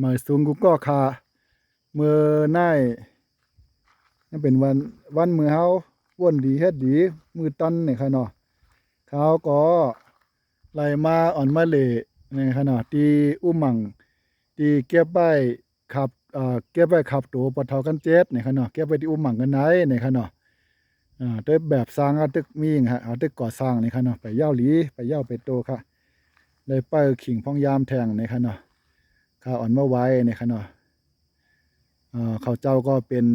มาสูงกูก็คาเมื่อหน้ายนั่นเป็นวันวันมือเฮาว่นดีเฮ็ดดีมือตันเนี่ยค่ะเนาะเขาก็ไล่มาอ่อนมาเละเนี่ยค่ะเนาะตีอุ้มหมังตีเก็บใบขับเอ่อเก็บใบขับตัวปะเทากันเจ็ดเนี่ยค่ะเนาะเก็บไปที่อุ้มหมังกันไหนเนี่ยค่ะเนาะอ่าด้วยแบบสร้างอาตึกมีงฮะอาตึกก่อสร้างเนี่ยค่ะเนาะไปเย่าหลีไปเย่าไปโตค่ะเลยไปขิงพองยามแทงเนี่ยค่ะเนาะ ข้าวอ่อนเมื่อไว้เนี่ยค่ะเนาะเอ่อข้าวเจ้าก็เป็น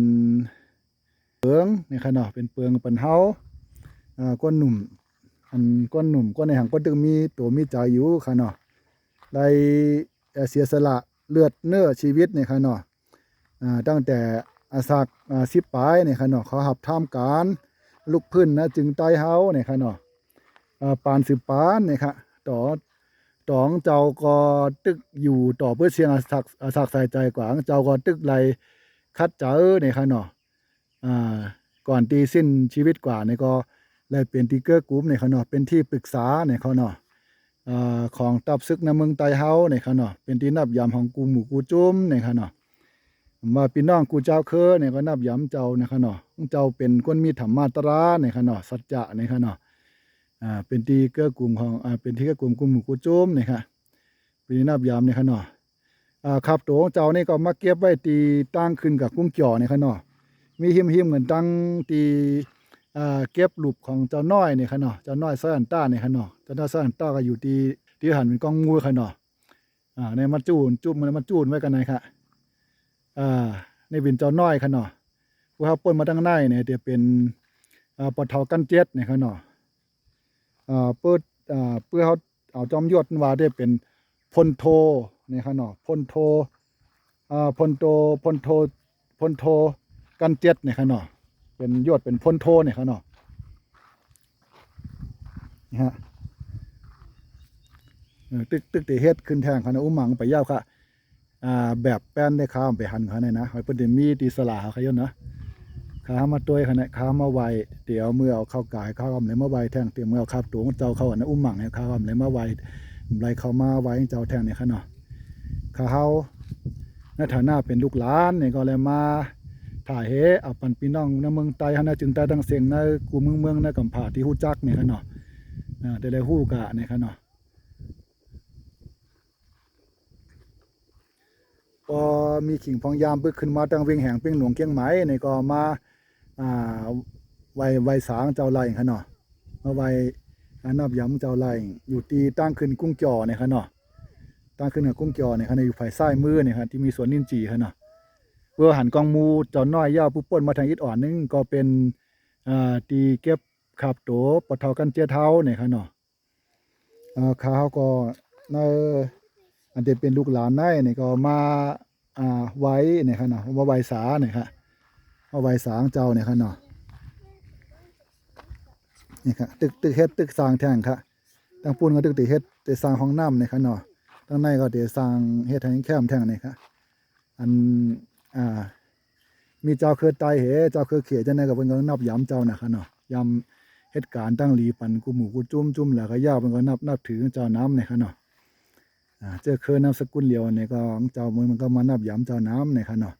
เปืองเนี่ยค่ะเนาะเป็นเปืองเป็นเฮาอ่าก้นหนุ่ม อันก้นหนุ่มก้นในหางก้นตึงมีตัวมีใจอยู่ค่ะเนาะได้เสียสละเลือดเนื้อชีวิตเนี่ยค่ะเนาะอ่าตั้งแต่อาศักอ่าสิบปลายเนี่ยค่ะเนาะเขาหับท่ามการลุกพื้นนะจึงใต้เฮาเนี่ยค่ะเนาะอ่าปานสืบปานเนี่ยค่ะต่อ ตองเจ้าก็ตึกอยู่ต่อเพื่อเชียงอาศักอาศักใส่ใจกว่างเจ้าก็ตึกไหลคัดเจอเนี่ยค่ะเนาะอ่าก่อนตีสิ้นชีวิตกว่าเนี่ยก็เลยเป็นตีเกอร์กรุ๊ปเนี่ยค่ะเนาะเป็นที่ปรึกษาเนี่ยเขาเนาะอ่าของตับซึกในเมืองไตเฮาเนี่ยค่ะเนาะเป็นที่นับยามของกูหมู่กูจุ้มเนี่ยค่ะเนาะมาพี่น้องกูเจ้าเคอเนี่ยก็นับยามเจ้านี่ยค่ะเนาะเจ้าเป็นคนมีธรรมมาตราเนี่ยค่ะเนาะสัจจะเนี่ยค่ะเนาะ อ่าเป็นที่เกื้อกลุ่มของอ่าเป็นที่เกื้อกลุ่มกลุ่มหมู่กูโจมนี่ค่ะปีนับยามนี่ค่ะเนาะอ่าครับตัวของเจ้านี่ก็มาเก็บไว้ตีตั้งขึ้นกับกุ้งจ่อนี่ค่ะเนาะมีหิมหิมเหมือนตั้งตีอ่าเก็บรูปของเจ้าน้อยนี่ค่ะเนาะเจ้าน้อยเสื้ออันต้านี่ค่ะเนาะเจ้าน้อยเสื้ออันต้าก็อยู่ที่ที่หันเป็นกองงูค่ะเนาะอ่าในมาจูนจุ่มมันมาจูนไว้กันไหนค่ะอ่าในเป็นเจ้าน้อยค่ะเนาะผู้เขาป่นมาตั้งในเนี่ยเดี๋ยวเป็นอ่าปะเทากันเจ็ดนี่ค่ะเนาะอ่า เปิดอ่าเพื่อเขาเอาจอมยศว่าได้เป็นพลโทนี่ครับเนาะพลโทอ่าพลโทพลโทพลโทกันเจ็ดนี่ครับเนาะเป็นยศเป็นพลโทนี่ครับเนาะนี่ฮะเออตึกตึกตีเฮ็ดขึ้นแทงเขานะอุ้มหมังไปยาวค่ะอ่าแบบแป้นได้ข้ามไปหันเขาเนี่ยนะไว้เพิ่นได้มีตีสลาเขาเยอะนะ ขามาตัวขนาดขามาไวเดี๋ยวเมื่อเอาเข้ากายเข้าอำเลยมาไวแทงเตรียมเมื่อเอาขับตัวงเจ้าเข้าอันอุ้มหมังเนี่ยเข้าอำเลยมาไวไรเข้ามาไวเจ้าแทงเนี่ยขนาดขาเฮาในฐานะเป็นลูกหลานเนี่ยก็เลยมาถ่ายเฮเอาปันพี่น้องในเมืองไต้ฮะนะจึงไต้ดังเสียงในกูเมืองเมืองในกำผาที่ฮู้จักเนี่ยขนาดอ่าได้ได้ฮู้กะเนี่ยขนาดพอมีขิงพองยามปึกขึ้นมาตั้งเวียงแห่งเปียงหลวงเกียงไหมเนี่ยก็มา อ่าไวไวสางเจ้าไร่ค่ะเนาะมาไวอันนับย้ำเจ้าไร่อยู่ตีตั้งขึ้นกุ้งจอเนี่ยค่ะเนาะตั้งขึ้นกับกุ้งจอเนี่ยค่ะในอยู่ฝ่ายซ้ายมือเนี่ยค่ะที่มีสวนนินจีค่ะเนาะเพอหันกองมูเจอน้อยย่าผู้ป่นมาทางอิดอ่อนนึงก็เป็นอ่าตีเก็บขับโตปะเทากันเจ้าเท้าเนี่ยค่ะเนาะอ่าขาก็ในอันเดเป็นลูกหลานได้เนี่ยก็มาอ่าไว้เนี่ยค่ะเนาะมาไวสาเนี่ยค่ะ เอาไว้สางเจ้าเนี่ยครับเนาะนี่ครับตึกตึกเฮ็ดตึกสร้างแท่งครับตั้งปูนก็ตึกตึกเฮ็ดตึกสร้างห้องน้ำเนี่ยครับเนาะตั้งในก็ตึกสร้างเฮ็ดให้แคมแท่งเนี่ยครับอันอ่ามีเจ้าเคยไตเหเจ้าเคยเขียจังได๋ก็เพิ่นก็นับย้ำเจ้านะครับเนาะย้ำเหตุการณ์ตั้งหลีปันกูหมู่กูจุ้มจุ้มแล้วก็ย่าเพิ่นก็นับนับถือเจ้าน้ำเนี่ยครับเนาะอ่าเจ้าเคยนามสกุลเลียวเนี่ยก็เจ้ามือมันก็มานับย้ำเจ้าน้ำเนี่ยครับเนาะ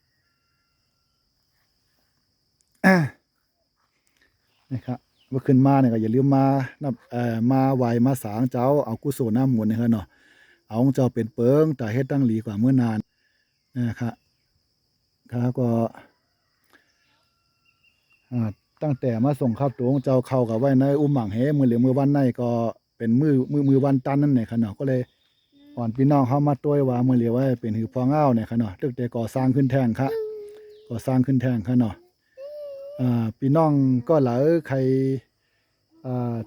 นะครับเมื่อขึ้นมาเนี่ยก็อย่าลืมมานับเอ่อมาไหวมาสางเจ้าเอากุศลน้ำมนต์นะครับเนาะเอาองเจ้าเป็นเปิงแต่เฮ็ดตั้งหลีกว่าเมื่อนานนะครับครับก็ตั้งแต่มาส่งข้าวตัวของเจ้าเข้ากับไว้ในอุ้มหมังเฮมือเหลือมือวันในก็เป็นมือมือมือวันตันนั่นแหละครับเนาะก็เลยอ่อนพี่น้องเข้ามาต้วว่ามือเหลียวไว้เป็นหือพองอ้าวเนี่ยครับเนาะตึกแต่ก่อสร้างขึ้นแท่งครับก่อสร้างขึ้นแท่งครับเนาะ พี่น้องก็เหลอใคร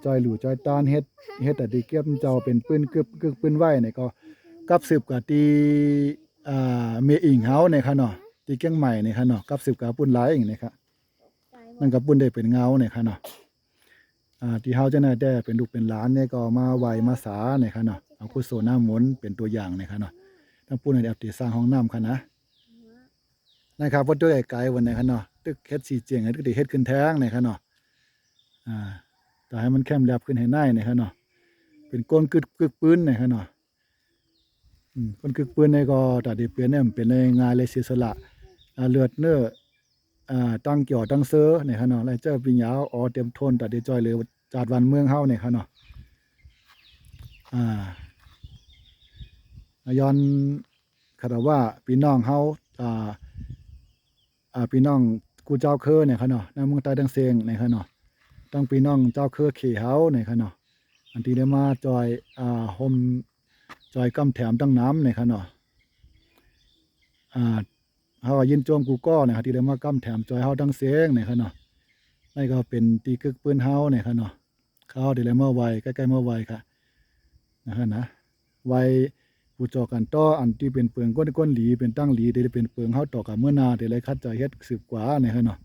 จอยหลู่จอยตานเฮ็ดเฮ็ดแต่ดีเก็บเจ้าเป็นปืนกึบกึกปืนไหวเนี่ยก็กับสืบกับตีอ่าเมอิงเฮาเนี่ยค่ะเนาะตีเกียงใหม่เนี่ยค่ะเนาะกับสืบกับปุ้นหลายอย่างเนี่ยค่ะนั่นกับปุ้นได้เป็นเงาเนี่ยค่ะเนาะอ่าที่เฮาจะน่าได้เป็นลูกเป็นหลานเนี่ยก็มาไหวมาสาเนี่ยค่ะเนาะเอากุศลน้ำมนเป็นตัวอย่างเนี่ยค่ะเนาะทั้งปุ้นให้เอาตีสร้างห้องน้ำค่ะนะนะครับว่าด้วยไกลวันไหนครับเนาะ ตึกเฮ็ดสีเจียงให้ตึกได้เฮ็ดขึ้นแท้งเนี่ยครับเนาะอ่าแต่ให้มันแคมแลบขึ้นให้หน้าเนี่ยครับเนาะเป็นก้นกึกกึกปืนเนี่ยครับเนาะอืมคนกึกปืนในก็ตัดด้เปลี่ยนเนี่ยมันเป็นในงานเลยเสียสละอ่าเลือดเนื้ออ่าตั้งเกี่ยวตั้งเซอเนี่ยครับเนาะแล้วเจ้าปิญญาอ๋อเตรียมทนตัดด้จอยเลยจาดวันเมืองเฮาเนี่ยครับเนาะอ่าย้อนคาดว่าพี่น้องเฮาอ่าอ่าพี่น้อง กูเจ้าเคอเนี่ยครับเนาะในเมืองใต้ดังเซียงเนี่ยครับเนาะตั้งพี่น้องเจ้าเคอเขเฮาเนี่ยครับเนาะอันที่ได้มาจอยอ่าห่มจอยกำแถมตั้งน้ำเนี่ยครับเนาะอ่าเฮาว่ายินโจมกูก็นะครับที่ได้มากำแถมจอยเฮาตั้งเสียงเนี่ยครับเนาะนี่ก็เป็นตีกึกปืนเฮาเนี่ยครับเนาะเขาที่ได้มาไวใกล้ๆมาไวค่ะนะครับนะไว ผู้จอกันต่ออันที่เป็นเปลืองก้นก้นหลีเป็นตั้งหลีได้เป็นเปลืองเฮาต่อกับเมื่อนาที่ได้คัดใจเฮ็ดสืบกว่าเนี่ยครับเนาะ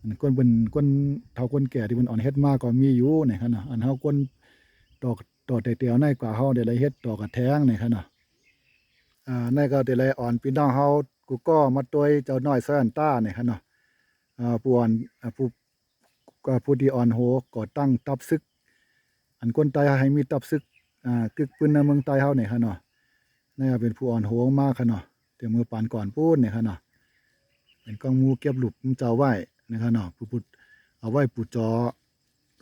อันก้นเป็นก้นเฒ่าก้นแก่ที่มันอ่อนเฮ็ดมากก็มีอยู่เนี่ยครับเนาะอันเฮาก้นดอกดอกเตียวในกว่าเฮาได้เลยเฮ็ดดอกกระแทงนี่ครับเนาะอ่าในก็ได้เลยอ่อนพี่น้องเฮากูก็มาตัวยเจ้าน้อยแซนต้านี่ครับเนาะอ่าผู้อ่อนอ่าผู้ก็ผู้ที่อ่อนโหก่อตั้งตับซึก อันคนไตให้มีตับซึก อ่ากึกปืนในเมืองไต้เฮานี่ครับเนาะนี่เป็นผู้อ่อนโหมากครับเนาะแต่มือปานก่อนพูดนี่ครับเนาะเป็นกองมูเก็บหลุบเจ้าไว้นะครับเนาะผู้พุดเอาไว้ปูจอ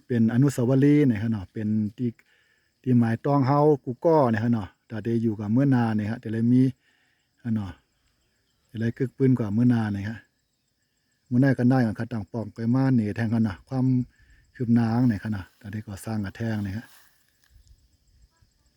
เป็นอนุสาวรีย์เนี่ยฮะเนาะเป็นที่ที่หมายต้องเฮากูก็เนี่ยฮะเนาะแต่ได้อยู่กับเมื่อนาเนี่ยฮะแต่เลยมีฮะเนาะแต่เลยกึกปืนกว่าเมื่อนาเนี่ยฮะมื่อนากันได้กันขัดต่างปองไปมาเหนือแทงกันนะความคืบน้าเนี่ยค่ะเนาะแต่ได้ก่อสร้างกับแทงเนี่ยฮะ